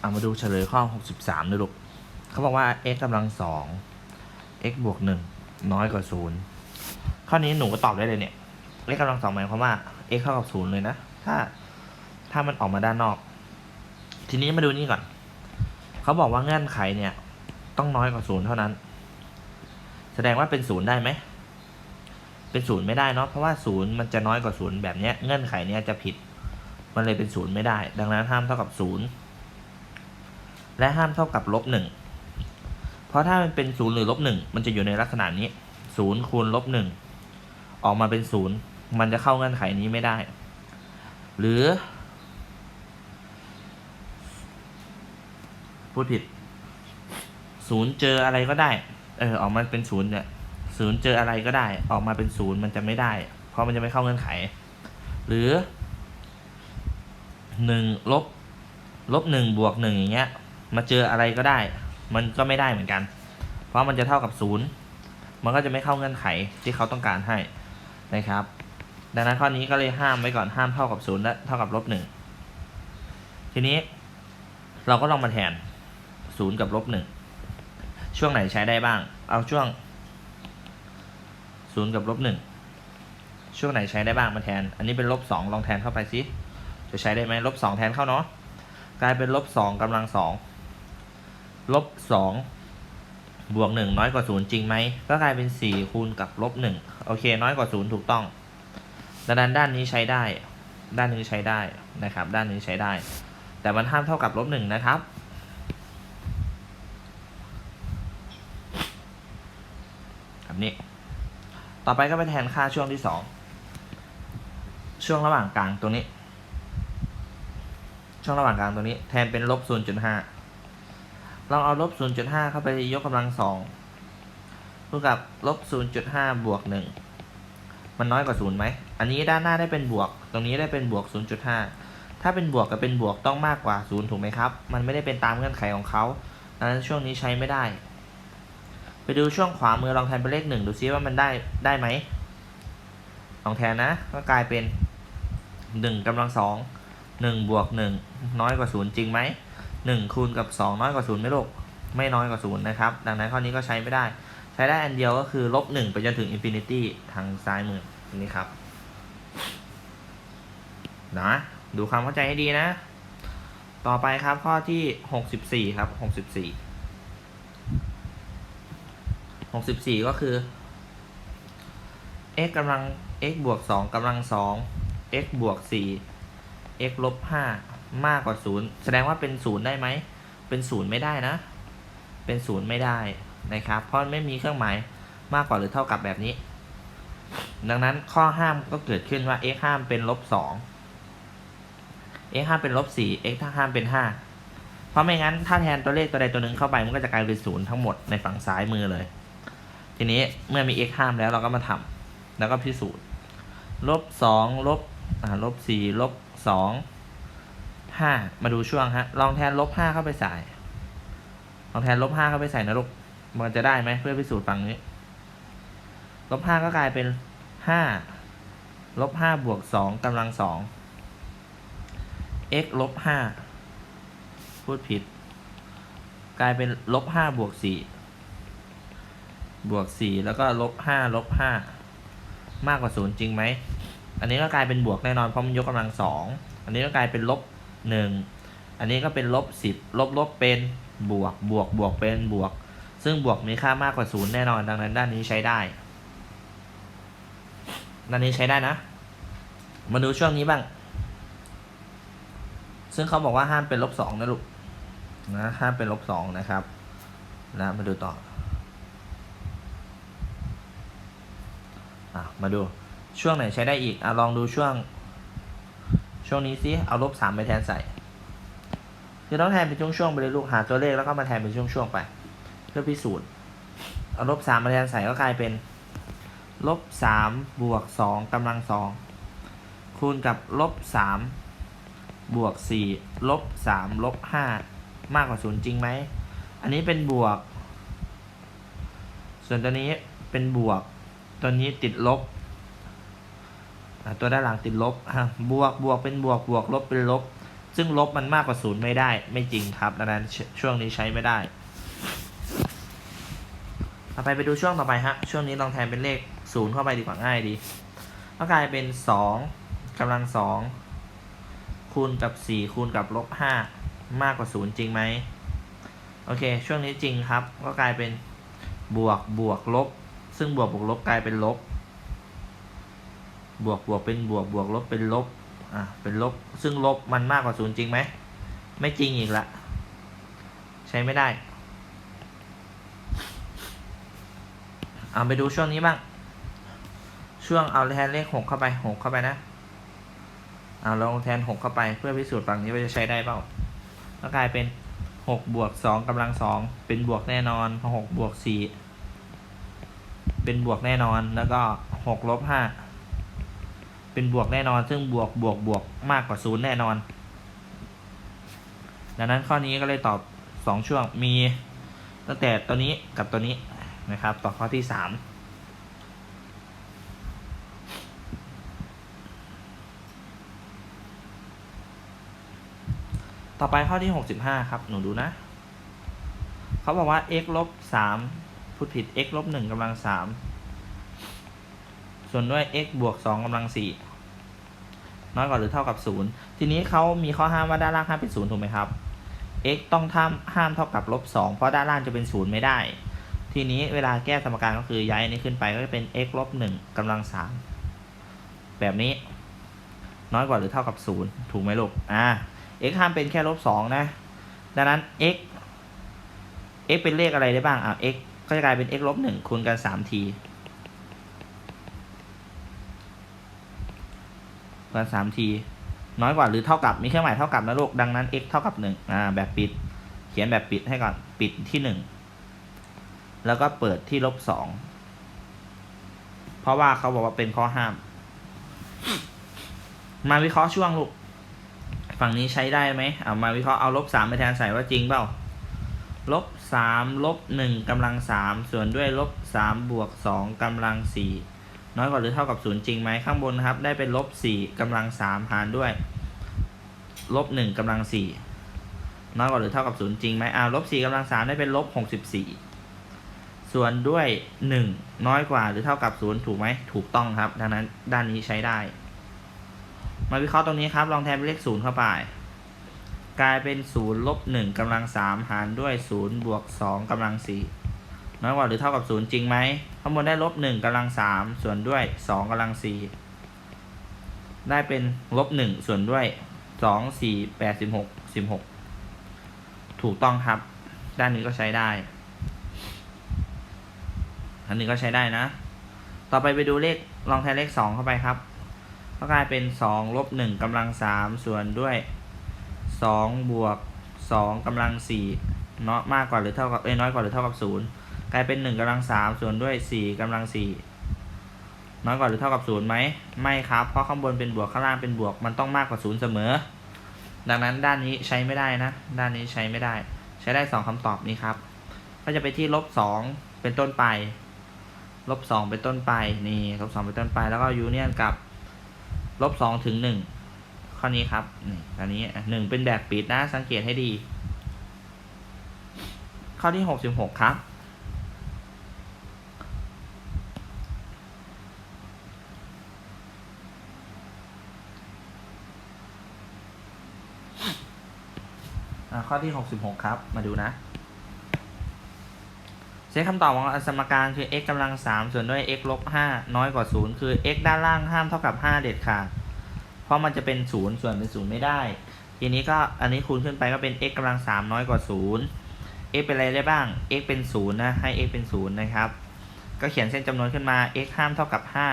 เอามาดูเฉลยข้อ 63นะลูกเขาบอกว่า x กำลังสอง x บวกหนึ่งน้อยกว่าศูนย์ข้อนี้หนูก็ตอบได้เลยเนี่ย x กำลังสองหมายความว่า x เท่ากับศูนย์เลยนะ ถ้าถ้ามันออกมาด้านนอก ทีนี้มาดูนี่ก่อน เขาบอกว่าเงื่อนไขเนี่ย ต้องน้อยกว่าศูนย์เท่านั้น แสดงว่าเป็นศูนย์ได้ไหม เป็นศูนย์ไม่ได้เนาะ เพราะว่าศูนย์มันจะน้อยกว่าศูนย์แบบเนี้ย เงื่อนไขเนี้ยจะผิด มันเลยเป็นศูนย์ไม่ได้ ดังนั้นห้ามเท่ากับศูนย์ และห้ามเท่ากับลบหนึ่งเพราะถ้ามันเป็นศูนย์หรือลบหนึ่งมันจะอยู่ในลักษณะนี้ศูนย์คูณลบหนึ่งออกมาเป็นศูนย์มันจะเข้าเงื่อนไขนี้ไม่ได้ หรือ พูดผิดศูนย์เจออะไรก็ได้ เออออกมาเป็นศูนย์เนี่ยศูนย์เจออะไรก็ได้ ออกมาเป็นศูนย์มันจะไม่ได้ เพราะมันจะไม่เข้าเงื่อนไข หรือหนึ่งลบลบหนึ่งบวกหนึ่งอย่างเงี้ย มาเจออะไรก็ได้ มันก็ไม่ได้เหมือนกัน เพราะมันจะเท่ากับศูนย์มันก็จะไม่เข้าเงื่อนไขที่เขาต้องการให้นะครับ ดังนั้นข้อนี้ก็เลยห้ามไว้ก่อนห้ามเท่ากับศูนย์และเท่ากับลบหนึ่งทีนี้เราก็ลองมาแทนศูนย์กับลบหนึ่งช่วงไหนใช้ได้บ้าง เอาช่วงศูนย์กับลบหนึ่งช่วงไหนใช้ได้บ้างมาแทน อันนี้เป็นลบสองลองแทนเข้าไปสิจะใช้ได้ไหมลบสองแทนเข้าเนาะกลายเป็นลบสองกำลังสอง ลบสองบวกหนึ่งน้อยกว่าศูนย์จริงไหม ก็กลายเป็นสี่คูณกับลบหนึ่งโอเค น้อยกว่าศูนย์ถูกต้อง ดังนั้นด้านนี้ใช้ได้ ด้านนี้ใช้ได้นะครับ ด้านนี้ใช้ได้ แต่มันห้ามเท่ากับลบหนึ่งนะครับ แบบนี้ ต่อไปก็ไปแทนค่าช่วงที่สองช่วงระหว่างกลางตรงนี้ ช่วงระหว่างกลางตรงนี้ แทนเป็นลบ0.5ลอง เราเอาลบ 0.5 เข้าไปยกกำลังสองเท่ากับลบ 0.5 บวก 1 มันน้อยกว่า0ไหม อันนี้ด้านหน้าได้เป็นบวก ตรงนี้ได้เป็นบวก 0.5 ถ้าเป็นบวกกับเป็นบวกต้องมากกว่า 0 ถูกไหมครับ มันไม่ได้เป็นตามเงื่อนไขของเขาดังนั้นช่วงนี้ใช้ไม่ได้ ไปดูช่วงขวามือลองแทนเป็นเลข 1 ดูซิว่ามันได้ได้ไหม ลองแทนนะ ก็กลายเป็น 1กำลังสองหนึ่งบวกหนึ่งน้อยกว่าศูนย์จริงไหม หนึ่งคูณกับสองน้อยกว่าศูนย์ไหมลูกไม่น้อยกว่าศูนย์นะครับ ดังนั้นข้อนี้ก็ใช้ไม่ได้ ใช้ได้อันเดียวก็คือลบหนึ่งไปจนถึงอินฟินิตี้ทางซ้ายมือนี่ครับนะดูความเข้าใจให้ดีนะ ต่อไปครับข้อที่หกสิบสี่ครับหกสิบสี่หกสิบสี่ก็คือ x กำลัง x บวกสองกำลังสอง x บวกสี่ x ลบห้า มากกว่าศูนย์แสดงว่าเป็นศูนย์ได้ไหม เป็นศูนย์ไม่ได้นะ เป็นศูนย์ไม่ได้นะครับ เพราะไม่มีเครื่องหมายมากกว่าหรือเท่ากับแบบนี้ ดังนั้นข้อห้ามก็เกิดขึ้นว่า x ห้ามเป็นลบสอง x ห้ามเป็นลบสี่ x ถ้าห้ามเป็นห้าเพราะไม่งั้นถ้าแทนตัวเลขตัวใดตัวหนึ่งเข้าไปมันก็จะกลายเป็นศูนย์ทั้งหมดในฝั่งซ้ายมือเลย ทีนี้เมื่อมี x ห้ามแล้วเราก็มาทำแล้วก็พิสูจน์ลบสองลบลบสี่ลบสอง ห้ามาดูช่วงฮะ ลองแทนลบห้าเข้าไปใส่ ลองแทนลบห้าเข้าไปใส่นะลูก มันจะได้ไหมเพื่อพิสูจน์ฝั่งนี้ ลบห้าก็กลายเป็นห้าลบห้าบวกสองกำลังสอง x ลบห้าพูดผิด กลายเป็นลบห้าบวกสี่บวกสี่แล้วก็ลบห้าลบห้ามากกว่าศูนย์จริงไหม อันนี้ก็กลายเป็นบวกแน่นอนเพราะมันยกกำลังสอง อันนี้ก็กลายเป็นลบ หนึ่งอันนี้ก็เป็นลบสิบลบลบเป็นบวกบวกบวกเป็นบวก ซึ่งบวกมีค่ามากกว่าศูนย์แน่นอน ดังนั้นด้านนี้ใช้ได้ ด้านนี้ใช้ได้นะ มาดูช่วงนี้บ้าง ซึ่งเขาบอกว่าห้ามเป็นลบสองนะลูกนะห้ามเป็นลบสองนะครับนะมาดูต่ออมาดูช่วงไหนใช้ได้อีกอะลองดูช่วง ช่วงนี้สิเอาลบสามไปแทนใส่คือต้องแทนเป็นช่วงๆไปเลยลูกหาตัวเลขแล้วก็มาแทนเป็นช่วงๆไป เพื่อพิสูจน์เอาลบสามมาแทนใส่ก็กลายเป็นลบสามบวกสองกำลังสองคูณกับลบสามบวกสี่ลบสามลบห้ามากกว่าศูนย์จริงไหม อันนี้เป็นบวก ส่วนตัวนี้เป็นบวก ตัวนี้ติดลบ ตัวด้านหลังติดลบบวกบวกเป็นบวกบวกลบเป็นลบ ซึ่งลบมันมากกว่าศูนย์ไม่ได้ ไม่จริงครับดังนั้นชช่วงนี้ใช้ไม่ได้ ต่อไปไปดูช่วงต่อไปฮะ ช่วงนี้ลองแทนเป็นเลขศูนย์เข้าไปดีกว่าง่ายดีก็กลายเป็นสองกำลังสองคูณกับสี่คูณกับลบห้ามากกว่าศูนย์จริงไหมโอเค ช่วงนี้จริงครับ ก็กลายเป็นบวกบวกลบ ซึ่งบวกบวกลบกลายเป็นลบ บวกบวกเป็นบวกบวกลบเป็นลบ อะ เป็นลบ ซึ่งลบมันมากกว่าศูนย์จริงไหม ไม่จริงอีกละ ใช้ไม่ได้ เอาไปดูช่วงนี้บ้าง ช่วงเอาแทนเลขหกเข้าไปหกเข้าไปนะเอาลองแทนหกเข้าไปเพื่อพิสูจน์ฝั่งนี้ว่าจะใช้ได้เปล่าก็กลายเป็นหกบวกสองกำลังสองเป็นบวกแน่นอนหกบวกสี่เป็นบวกแน่นอนแล้วก็หกลบห้า เป็นบวกแน่นอน ซึ่งบวกบวกบวกมากกว่าศูนย์แน่นอน ดังนั้นข้อนี้ก็เลยตอบสองช่วงมีตั้งแต่ตัวนี้กับตัวนี้นะครับ ต่อข้อที่สามต่อไปข้อที่หกสิบห้าครับ หนูดูนะ เขาบอกว่า x ลบสามพูดผิด x ลบหนึ่งกำลังสามส่วนด้วย x บวกสองกำลังสี่ น้อยกว่าหรือเท่ากับศูนย์ทีนี้เขามีข้อห้ามว่าด้านล่างห้ามเป็นศูนย์ถูกไหมครับ x ต้องห้ามห้ามเท่ากับลบสองเพราะด้านล่างจะเป็นศูนย์ไม่ได้ ทีนี้เวลาแก้สมการก็คือย้ายอันนี้ขึ้นไปก็จะเป็น x ลบหนึ่งกำลังสามแบบนี้ น้อยกว่าหรือเท่ากับศูนย์ถูกไหมลูกอ่า x ห้ามเป็นแค่ลบสองนะ ดังนั้น x x เป็นเลขอะไรได้บ้างอะ x ก็จะกลายเป็น x ลบหนึ่งคูณกันสา มทีกันสามทีน้อยกว่าหรือเท่ากับ มีเครื่องหมายเท่ากับนะลูกดังนั้น x เท่ากับหนึ่งอ่าแบบปิด เขียนแบบปิดให้ก่อนปิดที่หนึ่งแล้วก็เปิดที่ลบสองเพราะว่าเขาบอกว่าเป็นข้อห้าม มาวิเคราะห์ช่วงลูกฝั่งนี้ใช้ได้ไหมเอามาวิเคราะห์เอาลบสามไปแทนใส่ว่าจริงเปล่าลบสามลบหนึ่งกำลังสามส่วนด้วยลบสามบวกสองกำลังสี่ น้อยกว่าหรือเท่ากับศูนย์จริงไหมข้างบนนะครับ ได้เป็นลบสี่กำลังสามหารด้วยลบหนึ่งกำลังสี่น้อยกว่าหรือเท่ากับศูนย์จริงไหมอ่าลบสี่กำลังสามได้เป็นลบหกสิบสี่ส่วนด้วยหนึ่งน้อยกว่าหรือเท่ากับศูนย์ถูกไหมถูกต้องครับ ดังนั้นด้านนี้ใช้ได้ มาวิเคราะห์ตรงนี้ครับ ลองแทนเป็นเลขศูนย์เข้าไป กลายเป็นศูนย์ลบหนึ่งกำลังสามหารด้วยศูนย์บวกสองกำลังสี่ น้อยกว่าหรือเท่ากับศูนย์จริงไหมข้างบนได้ลบหนึ่งกำลังสามส่วนด้วยสองกำลังสี่ได้เป็นลบหนึ่งส่วนด้วยสองสี่แปดสิบหกสิบหกถูกต้องครับ ด้านนี้ก็ใช้ได้อันนี้ก็ใช้ได้นะ ต่อไปไปดูเลขลองแทนเลขสองเข้าไปครับ ก็กลายเป็นสองลบหนึ่งกำลังสามส่วนด้วยสองบวกสองกำลังสี่เนาะมากกว่าหรือเท่ากับเอ้ยน้อยกว่าหรือเท่ากับศูนย์ กลายเป็นหนึ่งกำลังสามส่วนด้วยสี่กำลังสี่น้อยกว่าหรือเท่ากับศูนย์ไหมไม่ครับ เพราะข้างบนเป็นบวกข้างล่างเป็นบวกมันต้องมากกว่าศูนย์เสมอ ดังนั้นด้านนี้ใช้ไม่ได้นะ ด้านนี้ใช้ไม่ได้ ใช้ได้สองคำตอบนี้ครับ ก็จะไปที่ลบสองเป็นต้นไปลบสองเป็นต้นไปนี่ลบสองเป็นต้นไปแล้วก็ยูเนียนกับลบสองถึงหนึ่งข้อนี้ครับนี่อันนี้หนึ่งเป็นแบบปิดนะสังเกตให้ดี ข้อที่หกสิบหกครับ ข้อที่หกสิบหกครับ มาดูนะใช้คำตอบของสมการคือ x กำลังสามส่วนด้วย x ลบห้าน้อยกว่าศูนย์คือ x ด้านล่างห้ามเท่ากับห้าเด็ดขาด เพราะมันจะเป็นศูนย์ส่วนเป็นศูนย์ไม่ได้ ทีนี้ก็อันนี้คูณขึ้นไปก็เป็น x กำลังสามน้อยกว่าศูนย์ x เป็นอะไรได้บ้าง x เป็นศูนะ ให้ x เป็นศูนะครับ ก็เขียนเส้นจำนวนขึ้นมา x ห้ามเท่ากับห้า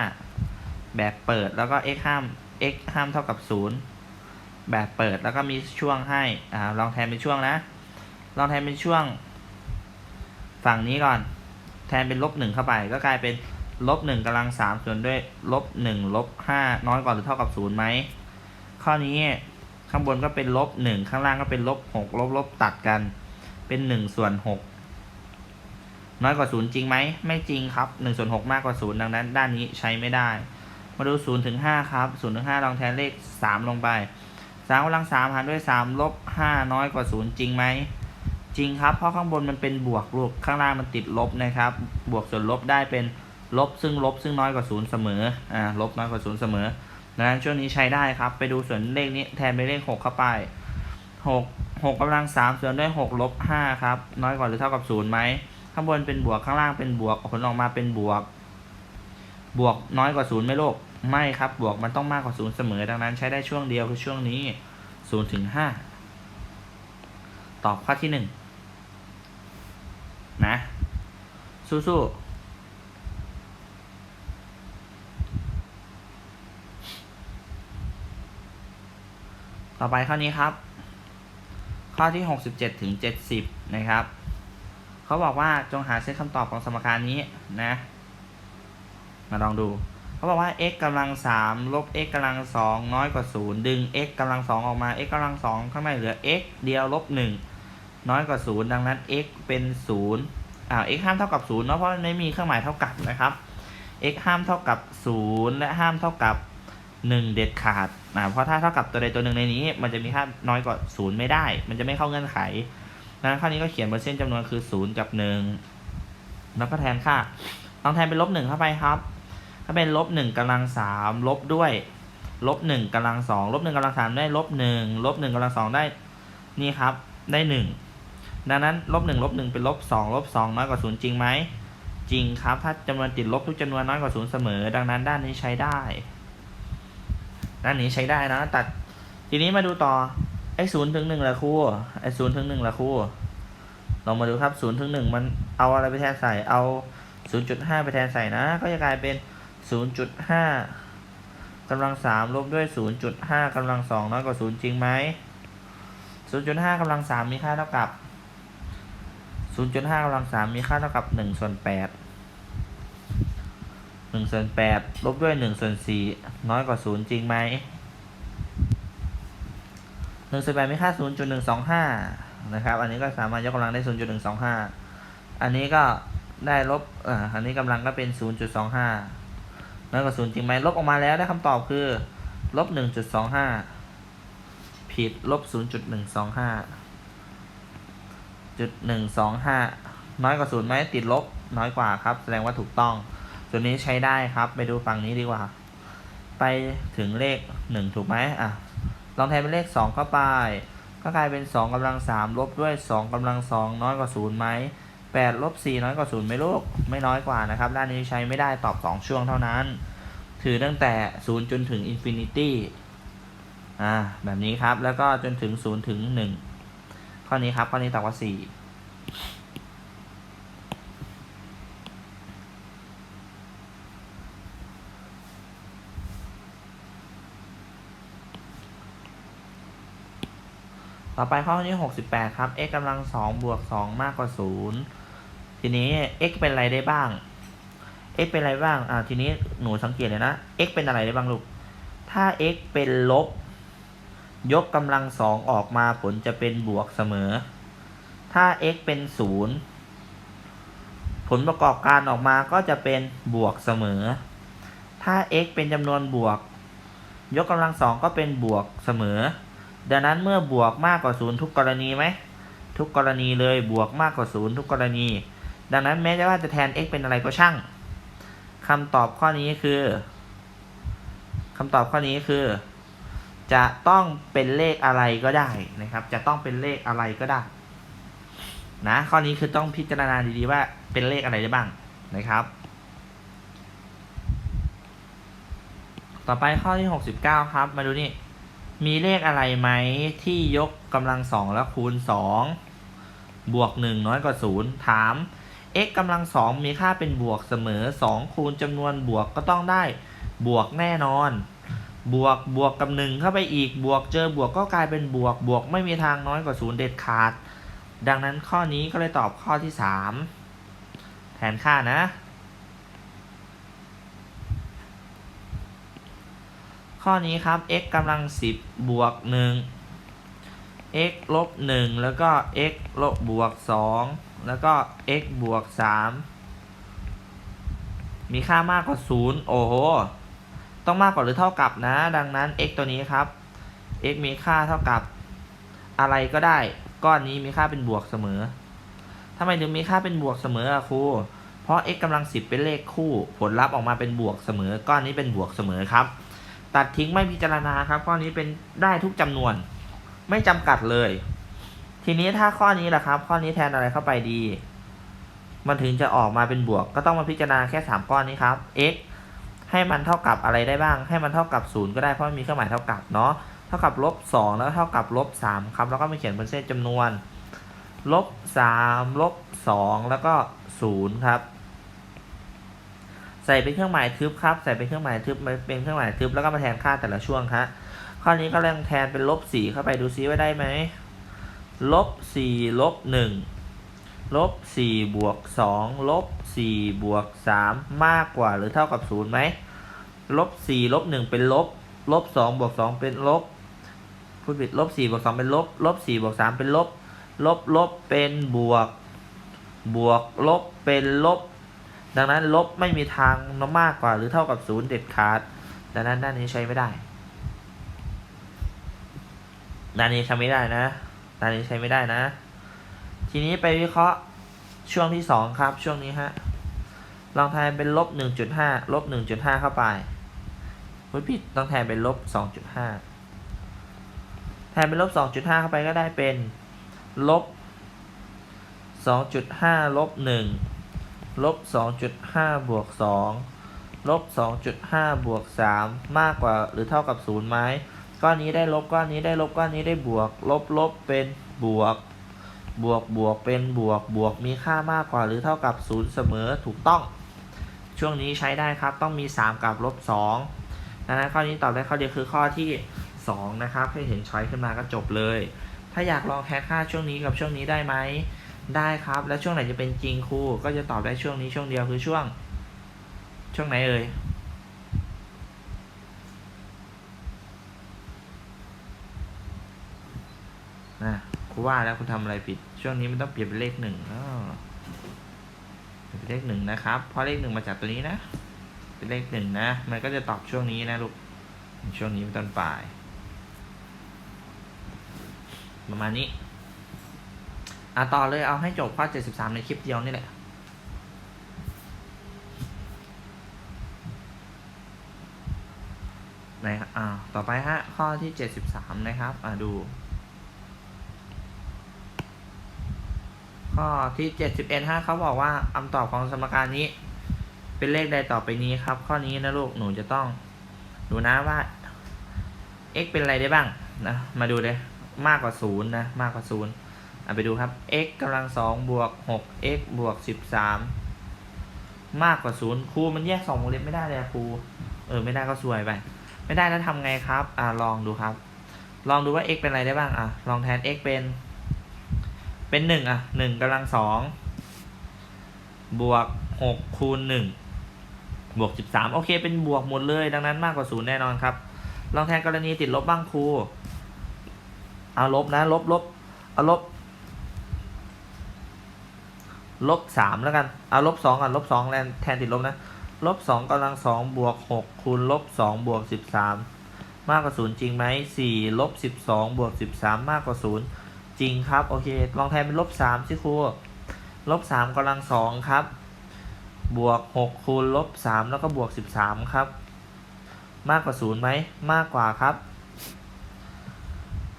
แบบเปิดแล้วก็ x ห้าม x ห้ามเท่ากับศูนย์ แบบเปิดแล้วก็มีช่วงให้อ่าลองแทนเป็นช่วงนะ ลองแทนเป็นช่วง ฝั่งนี้ก่อน แทนเป็นลบหนึ่งเข้าไป ก็กลายเป็นลบหนึ่งกำลังสามส่วนด้วยลบหนึ่งลบห้าน้อยกว่าหรือเท่ากับศูนย์ไหมข้อนี้ข้างบนก็เป็นลบหนึ่งข้างล่างก็เป็นลบหกลบลบตัดกัน เป็นหนึ่งส่วนหกน้อยกว่าศูนย์จริงไหมไม่จริงครับหนึ่งส่วนหกมากกว่าศูนย์ดังนั้น ด้านนี้ใช้ไม่ได้ มาดูศูนย์ถึงห้าครับศูนย์ถึงห้าลองแทนเลขสามลงไป สามกำลังสามหารด้วยสามลบห้าน้อยกว่าศูนย์จริงไหมจริงครับ เพราะข้างบนมันเป็นบวกลูกข้างล่างมันติดลบนะครับ บวกส่วนลบได้เป็นลบซึ่งลบซึ่งน้อยกว่าศูนย์เสมออ่าลบน้อยกว่าศูนย์เสมอดังนั้นช่วงนี้ใช้ได้ครับ ไปดูส่วนเลขนี้แทนไปเลขหกเข้าไปหกหกกำลังสามส่วนด้วยหกลบห้าครับน้อยกว่าหรือเท่ากับศูนย์ไหมข้างบนเป็นบวกข้างล่างเป็นบวกผลออกมาเป็นบวก บวกน้อยกว่าศูนย์ไหมลูก ไม่ครับบวกมันต้องมากกว่าศูนย์เสมอ ดังนั้นใช้ได้ช่วงเดียวคือช่วงนี้ศูนย์ถึงห้าตอบข้อที่หนึ่งนะ สู้ๆต่อไปข้อนี้ครับ ข้อที่หกสิบเจ็ดถึงเจ็ดสิบนะครับ เขาบอกว่าจงหาเซตคำตอบของสมการนี้นะ มาลองดู เขาบอกว่า x กำลังสามลบ x กำลังสองน้อยกว่าศูนย์ดึง x กำลังสองออกมา x กำลังสองข้างในเหลือ x เดียวลบหนึ่งน้อยกว่าศูนย์ดังนั้น x เป็นศูนย์อ่า x ห้ามเท่ากับศูนย์เนาะเพราะไม่มีเครื่องหมายเท่ากับนะครับ x ห้ามเท่ากับศูนย์และห้ามเท่ากับหนึ่งเด็ดขาดอ่าเพราะถ้าเท่ากับตัวใดตัวหนึ่งในนี้ มันจะมีค่าน้อยกว่าศูนย์ไม่ได้ มันจะไม่เข้าเงื่อนไขดังนั้นข้อนี้ก็เขียนเปอร์เซ็นต์จำนวนคือศูนย์กับหนึ่งแล้วก็แทนค่าลองแทนเป็นลบหนึ่งเข้าไปครับ ถ้าเป็นลบหนึ่งกำลังสามลบด้วยลบหนึ่งกำลังสองลบหนึ่งกำลังสามได้ลบหนึ่งลบหนึ่งกำลังสองได้นี่ครับได้หนึ่งดังนั้นลบหนึ่งลบหนึ่งเป็นลบสองลบสองน้อยกว่าศูนย์จริงไหมจริงครับ ถ้าจำนวนติดลบทุกจำนวนน้อยกว่าศูนย์เสมอ ดังนั้นด้านนี้ใช้ได้ ด้านนี้ใช้ได้นะตัดทีนี้มาดูต่อไอ้ศูนย์ถึงหนึ่งละครูไอ้ศูนย์ถึงหนึ่งละครูลองมาดูครับศูนย์ถึงหนึ่งมันเอาอะไรไปแทนใส่เอา 0.5 ไปแทนใส่นะ ก็จะกลายเป็น 0.5กำลัง3ลบด้วย 0.5กำลัง2น้อยกว่า 0 จริงไหม 0.5กำลัง3มีค่าเท่ากับ 0.5กำลัง3มีค่าเท่ากับ1ส่วน8 1ส่วน8ลบด้วย1ส่วน4น้อยกว่า 0 จริงไหม1ส่วน8มีค่า 0.125 นะครับ อันนี้ก็สามารถยกกำลังได้ 0.125 อันนี้ก็ได้ลบอ่าอันนี้กำลังก็เป็น 0.25 น้อยกว่า0จริงไหมลบออกมาแล้วได้คำตอบคือลบ1.25ผิดลบ0.125จุด125น้อยกว่า0ไหมติดลบน้อยกว่าครับ แสดงว่าถูกต้องส่วนนี้ใช้ได้ครับ ไปดูฝั่งนี้ดีกว่า ไปถึงเลข1ถูกไหมอะลองแทนเป็นเลข2เข้าไป ก็กลายเป็น2กำลัง3ลบด้วย2กำลัง2น้อยกว่า0ไหม 8ลบ4น้อยกว่า0ไหม่ลูกไม่น้อยกว่านะครับ ด้านนี้ใช้ไม่ได้ตอบ 2 ช่วงเท่านั้น ถือตั้งแต่ 0 จนถึงอินฟินิตี้อ่าแบบนี้ครับแล้วก็จนถึง 0 ถึง 1 ข้อนี้ครับ ข้อนี้ตอบว่า 4ต่อไปข้อที่ 68 ครับ x กำลัง2บวก 2 มากกว่า 0 ทีนี้ x เป็นอะไรได้บ้าง x เป็นอะไรบ้าง อ่า ทีนี้หนูสังเกตเลยนะ x เป็นอะไรได้บ้างลูก ถ้า x เป็นลบ ยกกำลังสองออกมาผลจะเป็นบวกเสมอ ถ้า x เป็น0ผลประกอบการออกมาก็จะเป็นบวกเสมอ ถ้า x เป็นจำนวนบวก ยกกำลังสองก็เป็นบวกเสมอ ดังนั้นเมื่อบวกมากกว่า0ทุกกรณีไหม ทุกกรณีเลยบวกมากกว่า0ทุกกรณี ดังนั้นแม้จะว่าจะแทน x เป็นอะไรก็ช่างคำตอบข้อนี้คือคำตอบข้อนี้คือ จะต้องเป็นเลขอะไรก็ได้นะครับ จะต้องเป็นเลขอะไรก็ได้ นะ ข้อนี้คือต้องพิจารณาดีๆว่าเป็นเลขอะไรได้บ้างนะครับ ต่อไปข้อที่ 69 ครับ มาดูนี่ มีเลขอะไรไหมที่ยกกำลังสองแล้วคูณ2บวก1น้อยกว่า0ถาม x กำลังสองมีค่าเป็นบวกเสมอ 2 คูณจำนวนบวกก็ต้องได้บวกแน่นอน บวกบวกกับ1เข้าไปอีกบวกเจอบวกก็กลายเป็นบวกบวกไม่มีทางน้อยกว่า0เด็ดขาด ดังนั้นข้อนี้ก็เลยตอบข้อที่ 3 แทนค่านะ ข้อนี้ครับ x กำลัง 10 บวก 1 x ลบ 1 แล้วก็ x ลบบวก 2 แล้วก็ x บวก 3 มีค่ามากกว่า 0 โอ้โห ต้องมากกว่าหรือเท่ากับนะ ดังนั้น x ตัวนี้ครับ x มีค่าเท่ากับ อะไรก็ได้ ก้อนนี้มีค่าเป็นบวกเสมอทำไมถึงมีค่าเป็นบวกเสมออะครู เพราะ x กำลังสิบเป็นเลขคู่ ผลลัพธ์ออกมาเป็นบวกเสมอ ก้อนนี้เป็นบวกเสมอครับ ตัดทิ้งไม่พิจารณาครับข้อนนี้เป็นได้ทุกจำนวน ไม่จำกัดเลย ทีนี้ถ้าข้อนี้แหละครับ ข้อนี้แทนอะไรเข้าไปดี มันถึงจะออกมาเป็นบวก ก็ต้องมาพิจารณาแค่ 3 ก้อนนี้ครับ x ให้มันเท่ากับอะไรได้บ้าง ให้มันเท่ากับ 0 ก็ได้เพราะมันมีเครื่องหมายเท่ากับเนาะ เท่ากับลบ2แล้วเท่ากับลบ3ครับ แล้วก็มาเขียนเป็นเส้นจำนวนลบ3ลบ2แล้วก็ 0 ครับ ใส่เป็นเครื่องหมายทึบครับ ใส่เป็นเครื่องหมายทึบเป็นเครื่องหมายทึบแล้วก็มาแทนค่าแต่ละช่วงครับข้อนี้ก็แรงแทนเป็นลบ4เข้าไปดูซิว่าได้ไหม ลบ4ลบ1ลบ4บวก2ลบ4บวก3มากกว่าหรือเท่ากับ0ไหมลบ4ลบ1เป็นลบลบ2บวก2เป็นลบพูดผิดลบ4บวก2เป็นลบลบ4บวก3เป็นลบ ลบลบเป็นบวก บวกลบเป็นลบ ดังนั้นลบไม่มีทางน้มากกว่าหรือเท่ากับ0เด็ดขาด ดังนั้นด้านนี้ใช้ไม่ได้ ด้านนี้ใช้ไม่ได้นะ ด้านี้ใช้ไม่ได้นะ ทีนี้ไปวิเคราะห์ช่วงที่สองครับ ช่วงนี้ฮะ ลองแทนเป็นลบหนึ่งจุดห้าลบหนึ่งจุดห้าเข้าไปไม่ผิดต้องแทนเป็นลบสองจุดห้าแทนเป็นลบสองจุดห้าเข้าไปก็ได้เป็นลบสองจุดห้าลบหนึ่งลบสองจุดห้าบวกสองลบสองจุดห้าบวกสามมากกว่าหรือเท่ากับศูนย์ไหม ก้อนนี้ได้ลบก้อนนี้ได้ลบก้อนนี้ได้บวก ลบลบเป็นบวก บวกบวกเป็นบวกบวกมีค่ามากกว่าหรือเท่ากับศูนย์เสมอถูกต้อง ช่วงนี้ใช้ได้ครับต้องมี 3 กับลบ2ดังนั้นข้อนี้ตอบได้ข้อเดียวคือข้อที่ 2 นะครับให้เห็นช้อยขึ้นมาก็จบเลย ถ้าอยากลองแทนค่าช่วงนี้กับช่วงนี้ได้ไหมได้ครับ แล้วช่วงไหนจะเป็นจริงครูก็จะตอบได้ช่วงนี้ช่วงเดียวคือช่วง ช่วงไหนเอ่ย กูว่าแล้วคุณทำอะไรผิด ช่วงนี้มันต้องเปลี่ยนเป็นเลขหนึ่งเป็นเลขหนึ่งนะครับ เพราะเลขหนึ่งมาจากตัวนี้นะ เป็นเลขหนึ่งนะ มันก็จะตอบช่วงนี้นะลูก ช่วงนี้เป็นต้นปลาย ประมาณนี้อะต่อเลยเอาให้จบข้อ73 ในคลิปเดียวนี่แหละนครับอ่าต่อไปฮะ ข้อที่ 73 นะครับ อ่าดู ข้อที่ 71ฮะเขาบอกว่าคำตอบของสมการนี้ เป็นเลขใดต่อไปนี้ครับ ข้อนี้นะลูกหนูจะต้องดูนะว่า x เป็นอะไรได้บ้างนะมาดูเลยมากกว่าศูนย์นะมากกว่าศูนย์อะไปดูครับ x กำลังสองบวกหก x บวกสิบสามมากกว่าศูนย์ครูมันแยกสองวงเล็บไม่ได้เลยครูเออไม่ได้ก็ซวยไป ไม่ได้แล้วทำไงครับ อ่าลองดูครับ ลองดูว่า x เป็นอะไรได้บ้างอะลองแทน x เป็น เป็นหนึ่งอะหนึ่งกำลังสองบวกหกคูณหนึ่งบวกสิบสามโอเค เป็นบวกหมดเลย ดังนั้นมากกว่าศูนย์แน่นอนครับ ลองแทนกรณีติดลบบ้างครู เอาลบนะ ลบลบเอาลบ ลบสามแล้วกัน เอาลบสองก่อนลบสองแทนแทนติดลบนะ ลบสองกำลังสองบวกหกคูณลบสองบวกสิบสามมากกว่าศูนย์จริงไหมสี่ลบสิบสองบวกสิบสามมากกว่าศูนย์ จริงครับ โอเค ลองแทนเป็นลบสามสิครูลบสามกำลังสองครับ บวกหกคูณลบสามแล้วก็บวกสิบสามครับ มากกว่าศูนย์ไหม มากกว่าครับ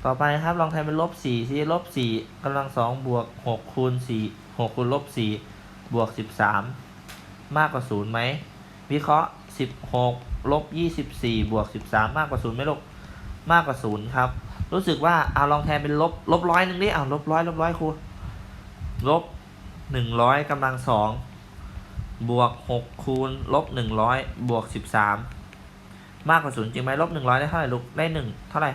ต่อไปครับ ลองแทนเป็นลบสี่สิลบสี่กำลังสองบวกหกคูณสี่หกคูณลบสี่บวกสิบสามมากกว่าศูนย์ไหม วิเคราะห์สิบหกลบยี่สิบสี่บวกสิบสามมากกว่าศูนย์ไหมลูก มากกว่าศูนย์ครับ รู้สึกว่าเอาลองแทนเป็นลบลบร้อยหนึ่งดิเอาลบร้อยลบร้อยครูลบหนึ่งร้อยกำลังสองบวกหกคูณลบหนึ่งร้อยบวกสิบสามมากกว่าศูนย์จริงไหมลบหนึ่งร้อยได้เท่าไหร่ลูกได้หนึ่งเท่าไหร่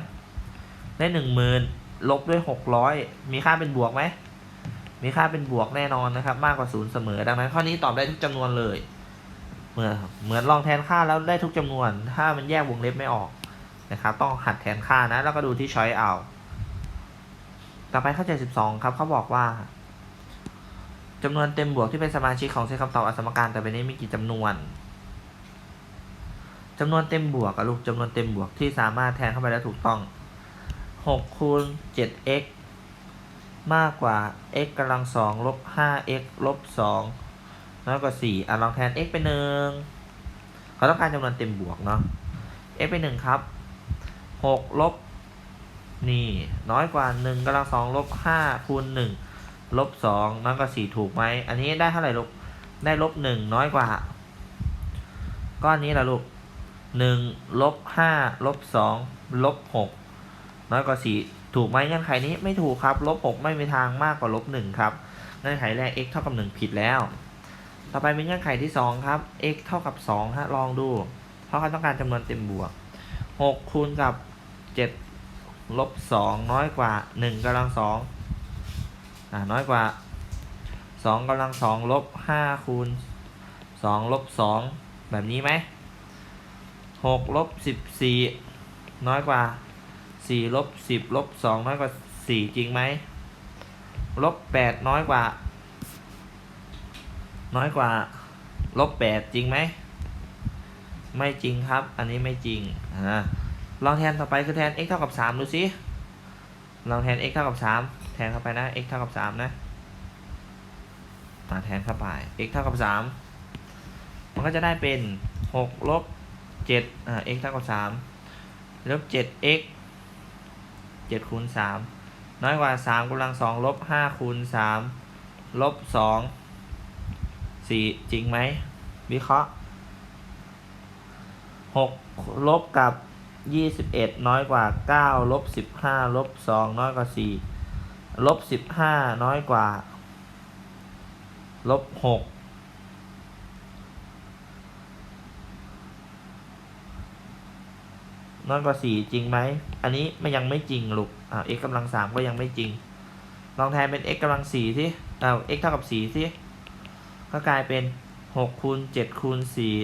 ได้หนึ่งหมื่นลบด้วยหกร้อยมีค่าเป็นบวกไหมมีค่าเป็นบวกแน่นอนนะครับ มากกว่าศูนย์เสมอดังนั้นข้อนี้ตอบได้ทุกจำนวนเลยเหมือนเหมือนลองแทนค่าแล้วได้ทุกจำนวน ถ้ามันแยกวงเล็บไม่ออก นะครับต้องหัดแทนค่านะ แล้วก็ดูที่ช้อยเอา ต่อไปข้อ72ครับเขาบอกว่าจำนวนเต็มบวกที่เป็นสมาชิกของเซตคำตอบอสมการแต่ไปนี้มีกี่จำนวนจำนวนเต็มบวกกับลูกจำนวนเต็มบวกที่สามารถแทนเข้าไปได้ถูกต้องหกคูณเจ็ด x มากกว่า x กำลังสองลบห้า x ลบสองน้อยกว่าสี่อะลองแทน x เป็นหนึ่งเขาต้องการจำนวนเต็มบวกเนาะ x เป็นหนึ่งครับ หกลบนี่น้อยกว่าหนึ่งกำลังสองลบห้าคูณหนึ่งลบสองน้อยกว่าสี่ถูกไหม อันนี้ได้เท่าไหร่ลูก ได้ลบหนึ่งน้อยกว่า ก้อนนี้ล่ะลูกหนึ่งลบห้าลบสองลบหกน้อยกว่าสี่ถูกไหมเงื่อนไขนี้ไม่ถูกครับลบหกไม่มีทางมากกว่าลบหนึ่งครับเงื่อนไขแรก x เท่ากับหนึ่งผิดแล้ว ต่อไปเป็นเงื่อนไขที่สองครับ x เท่ากับสองฮะลองดู เพราะเขาต้องการจำนวนเต็มบวกหกคูณกับ เจ็ดลบสองน้อยกว่าหนึ่งกำลังสองอ่าน้อยกว่าสองกำลังสองลบห้าคูณสองลบสองแบบนี้ไหมหกลบสิบสี่น้อยกว่าสี่ลบสิบลบสองน้อยกว่าสี่จริงไหมลบแปดน้อยกว่า น้อยกว่าลบแปดจริงไหมไม่จริงครับ อันนี้ไม่จริงอ่า ลองแทนต่อไปคือแทน x เท่ากับสามดูสิลองแทน x เท่ากับสามแทนเข้าไปนะ x เท่ากับสามนะมาแทนเข้าไป x เท่ากับสามมันก็จะได้เป็นหกลบเจ็ดอ่า x เท่ากับสามลบเจ็ด x เจ็ดคูณสามน้อยกว่าสามกำลังสองลบห้าคูณสามลบสองสี่จริงไหมวิเคราะห์หกลบกับ ยี่สิบเอ็ดน้อยกว่าเก้าลบสิบห้าลบสองน้อยกว่าสี่ลบสิบห้าน้อยกว่าลบหกน้อยกว่าสี่จริงไหม อันนี้ไม่ยังไม่จริงลูกอ่า x กำลังสามก็ยังไม่จริง ลองแทนเป็น x กำลังสี่สิอ้าว x เท่ากับสี่สิ ก็กลายเป็นหกคูณเจ็ดคูณสี่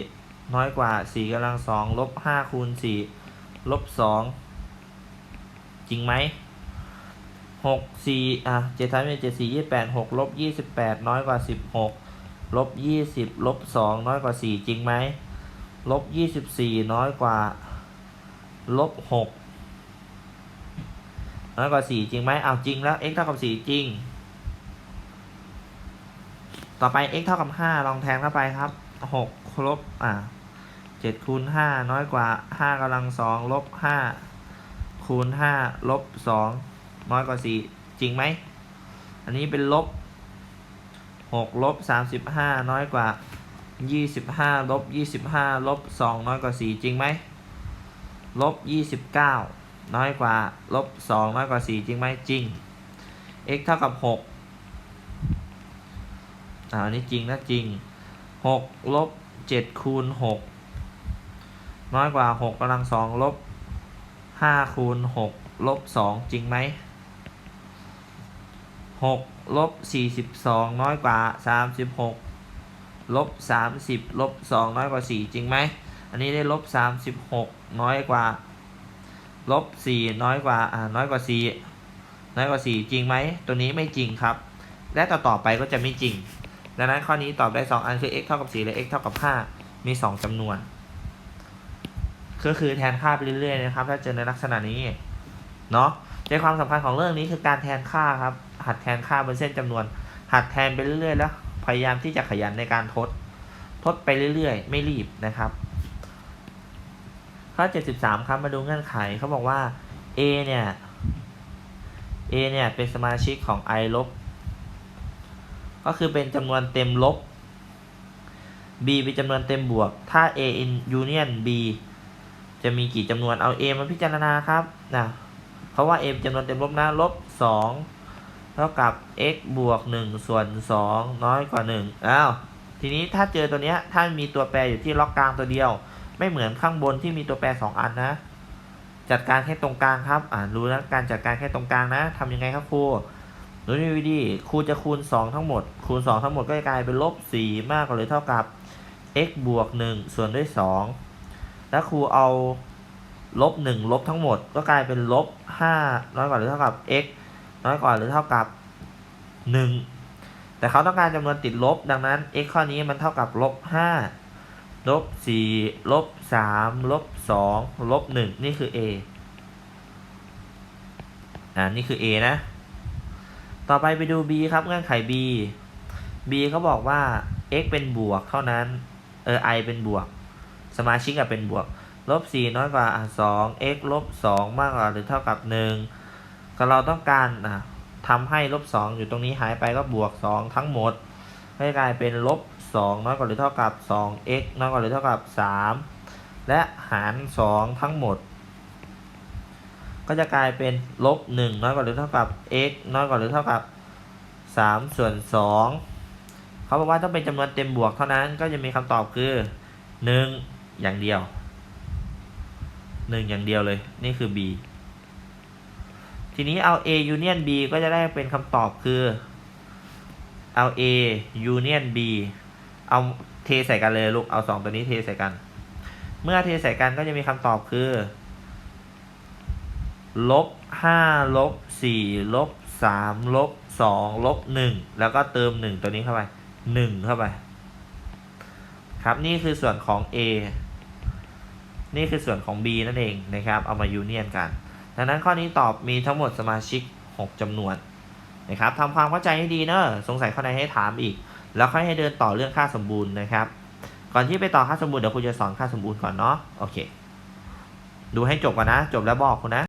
น้อยกว่าสี่กำลังสองลบห้าคูณสี่ ลบสองจริงไหมหกสี่อะเจ็ดสามเจ็ดสี่ยี่แปดหกลบยี่สิบแปดน้อยกว่าสิบหกลบยี่สิบลบสองน้อยกว่าสี่จริงไหมลบยี่สิบสี่น้อยกว่าลบหกน้อยกว่าสี่จริงไหมเอาจริงแล้ว x เท่ากับสี่จริง ต่อไป x เท่ากับห้าลองแทนเข้าไปครับหกลบอ่า เจ็ดคูณห้าน้อยกว่าห้ากำลังสองลบห้าคูณห้าลบสองน้อยกว่าสี่จริงไหม อันนี้เป็นลบหกลบสามสิบห้าน้อยกว่ายี่สิบห้าลบยี่สิบห้าลบสองน้อยกว่าสี่จริงไหมลบยี่สิบเก้าน้อยกว่าลบสองน้อยกว่าสี่จริงไหมจริง x เท่ากับหกอันนี้จริงนะจริงหกลบเจ็ดคูณหก น้อยกว่าหกกำลังสองลบห้าคูณหกลบสองจริงไหมหกลบสี่สิบสองน้อยกว่าสามสิบหกลบสามสิบลบสองน้อยกว่าสี่จริงไหมอันนี้ได้ลบสามสิบหกน้อยกว่าลบสี่น้อยกว่าอ่าน้อยกว่าสี่น้อยกว่าสี่จริงไหมตัวนี้ไม่จริงครับ และต่อต่อไปก็จะไม่จริง ดังนั้นข้อนี้ตอบได้สองอันคือ x เท่ากับสี่และ x เท่ากับห้ามีสองจำนวน ก็คือแทนค่าไปเรื่อยๆนะครับ ถ้าเจอในลักษณะนี้เนาะใจความสำคัญของเรื่องนี้คือการแทนค่าครับ หัดแทนค่าบนเส้นจำนวน หัดแทนไปเรื่อยๆแล้ว พยายามที่จะขยันในการทด ทดไปเรื่อยๆ ไม่รีบนะครับข้อ73 ครับมาดูเงื่อนไขเขาบอกว่า a เนี่ย a เนี่ยเป็นสมาชิกของ i ลบ ก็คือเป็นจำนวนเต็มลบ b เป็นจำนวนเต็มบวก ถ้า a in union b จะมีกี่จำนวนเอา a มาพิจารณาครับนะเพราะว่า a เป็นจำนวนเต็มลบนะลบ2เท่ากับ x บวก 1 ส่วน 2 น้อยกว่า1อ้าวทีนี้ถ้าเจอตัวเนี้ยถ้ามีตัวแปรอยู่ที่ล็อกกลางตัวเดียว ไม่เหมือนข้างบนที่มีตัวแปร 2 อันนะจัดการแค่ตรงกลางครับ อ่ารู้แล้วการจัดการแค่ตรงกลางนะทำยังไงครับครูรู้ในวิธีครูจะคูณ 2 ทั้งหมด คูณ 2 ทั้งหมดก็จะกลายเป็นลบ4มากกว่าหรือเท่ากับ x บวก 1 ส่วนด้วย 2 แล้วครูเอาลบ1ลบทั้งหมด ก็กลายเป็นลบ5น้อยกว่าหรือเท่ากับ x น้อยกว่าหรือเท่ากับ1แต่เขาต้องการจำนวนติดลบ ดังนั้น x ข้อนี้มันเท่ากับลบ5ลบ4ลบ3ลบ2ลบ1นี่คือ a อ่านี่คือ A นะ ต่อไปไปดู B ครับเงื่อนไข B B เขาบอกว่า x เป็นบวกเท่านั้น เออ i เป็นบวก สมาชิกอะเป็นบวก ลบ 4 น้อยกว่า 2 x ลบ 2 มากกว่าหรือเท่ากับ 1 ก็เราต้องการอะทำให้ลบ 2 อยู่ตรงนี้หายไปก็บวก 2 ทั้งหมดก็จะกลายเป็นลบ 2 น้อยกว่าหรือเท่ากับ 2x น้อยกว่าหรือเท่ากับ 3 และหาร 2 ทั้งหมด ก็จะกลายเป็นลบ 1 น้อยกว่าหรือเท่ากับ x น้อยกว่าหรือเท่ากับ 3 ส่วน 2 เขาบอกว่าต้องเป็นจำนวนเต็มบวกเท่านั้นก็จะมีคำตอบคือ 1 อย่างเดียว1อย่างเดียวเลย นี่คือ b ทีนี้เอา a union b ก็จะได้เป็นคำตอบคือเอา a union b เอาเทใส่กันเลยลูก เอาสองตัวนี้เทใส่กัน เมื่อเทใส่กันก็จะมีคำตอบคือลบห้าลบสี่ลบสามลบสองลบหนึ่งแล้วก็เติมหนึ่งตัวนี้เข้าไปหนึ่งเข้าไป ครับนี่คือส่วนของ A นี่คือส่วนของ B นั่นเองนะครับ เอามายูเนียนกัน ดังนั้นข้อนี้ตอบมีทั้งหมดสมาชิก 6จำนวนนะครับทำความเข้าใจให้ดีเนอะสงสัยข้อใดให้ถามอีก แล้วค่อยให้เดินต่อเรื่องค่าสมบูรณ์นะครับ ก่อนที่ไปต่อค่าสมบูรณ์เดี๋ยวคุณจะสอนค่าสมบูรณ์ก่อนเนาะ โอเค ดูให้จบก่อนนะ จบแล้วบอกคุณนะ